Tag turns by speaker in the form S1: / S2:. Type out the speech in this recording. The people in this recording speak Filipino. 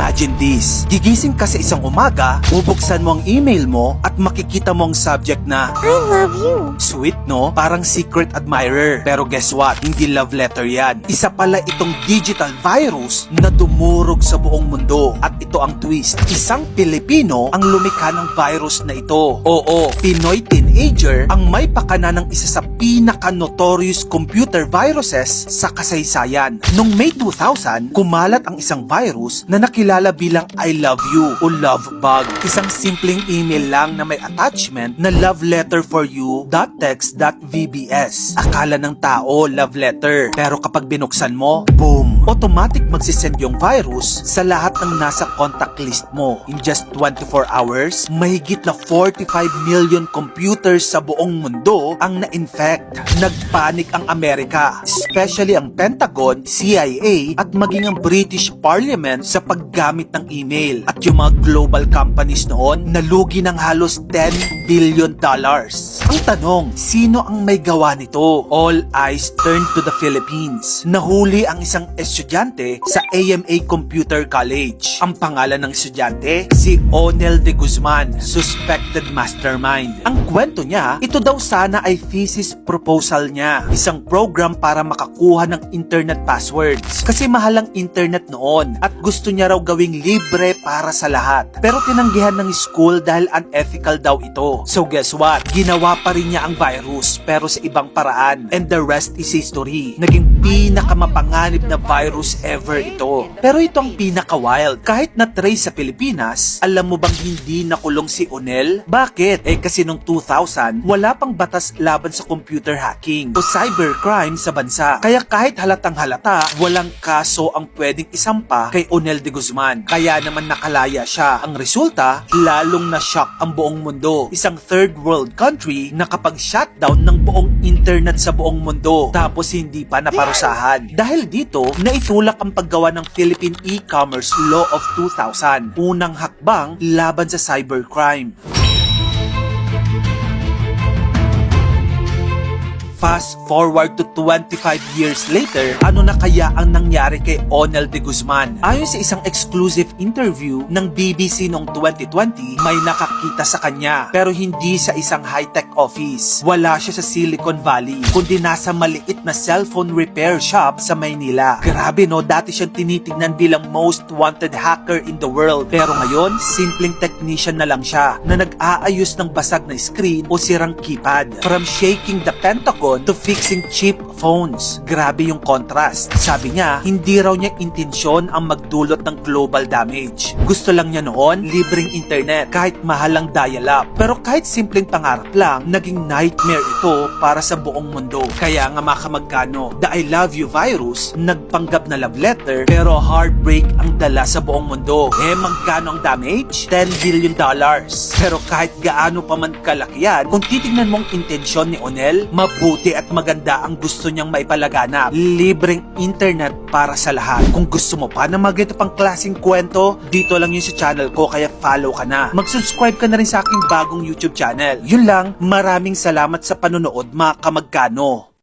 S1: Imagine this. Gigising ka sa isang umaga, bubuksan mo ang email mo at makikita mo ang subject na
S2: I love you.
S1: Sweet no? Parang secret admirer. Pero guess what? Hindi love letter yan. Isa pala itong digital virus na dumurog sa buong mundo. At ito ang twist. Isang Pilipino ang lumikha ng virus na ito. Oo, Pinoy teenager ang may pakana ng isa sa pinaka-notorious computer viruses sa kasaysayan. Noong May 2000, kumalat ang isang virus na nakilala bilang I love you o love bug. Isang simpleng email lang na may attachment na love letter for you .text.vbs. Akala ng tao love letter. Pero kapag binuksan mo, boom! Automatic magsisend yung virus sa lahat ng nasa contact list mo. In just 24 hours, mahigit na 45 million computers sa buong mundo ang na-infect. Nagpanik ang Amerika, especially ang Pentagon, CIA, at maging ang British Parliament sa paggamit ng email. At yung mga global companies noon, nalugi ng halos 10 billion dollars. Ang tanong, sino ang may gawa nito? All eyes turned to the Philippines. Nahuli ang isang estudyante sa AMA Computer College. Ang pangalan ng estudyante, si Onel de Guzman, suspected mastermind. Ang kwento niya, ito daw sana ay thesis proposal niya. Isang program para makakuha ng internet passwords. Kasi mahal ang internet noon at gusto niya raw gawing libre para sa lahat. Pero tinanggihan ng school dahil unethical daw ito. So guess what? Ginawa pa rin niya ang virus pero sa ibang paraan. And the rest is history. Naging pinakamapanganib na virus ever ito. Pero ito ang pinaka-wild. Kahit na-trace sa Pilipinas, alam mo bang hindi nakulong si Onel? Bakit? Eh kasi nung 2000, wala pang batas laban sa computer hacking o cybercrime sa bansa. Kaya kahit halatang halata, walang kaso ang pwedeng isampa kay Onel de Guzman. Kaya naman nakalaya siya. Ang resulta, lalong na-shock ang buong mundo. Isang third world country na kapag shutdown ng buong internet sa buong mundo tapos hindi pa naparusahan. Dahil dito, naitulak ang paggawa ng Philippine E-Commerce Law of 2000, unang hakbang laban sa cybercrime. Fast forward to 25 years later, ano na kaya ang nangyari kay Onel de Guzman? Ayon sa isang exclusive interview ng BBC noong 2020, may nakakita sa kanya pero hindi sa isang high-tech office. Wala siya sa Silicon Valley, kundi nasa maliit na cellphone repair shop sa Maynila. Grabe no, dati siyang tinitignan bilang most wanted hacker in the world. Pero ngayon, simpleng technician na lang siya na nag-aayos ng basag na screen o sirang keypad. From shaking the Pentagon to fixing cheap phones. Grabe yung contrast. Sabi niya, hindi raw niya intensyon ang magdulot ng global damage. Gusto lang niya noon, libreng internet, kahit mahal ang dial-up. Pero kahit simpleng pangarap lang, naging nightmare ito para sa buong mundo. Kaya nga makamagkano, the I love you virus, nagpanggap na love letter, pero heartbreak ang dala sa buong mundo. Eh, magkano ang damage? 10 billion dollars. Pero kahit gaano pa man kalaki yan, kung titignan mong intensyon ni Onel, mabuti at maganda ang gusto niyang maipalaganap. Libreng internet para sa lahat. Kung gusto mo pa ng mga ganito pang klaseng kwento, dito lang yun sa channel ko kaya follow ka na. Mag-subscribe ka na rin sa aking bagong YouTube channel. Yun lang, maraming salamat sa panonood mga kamagkano.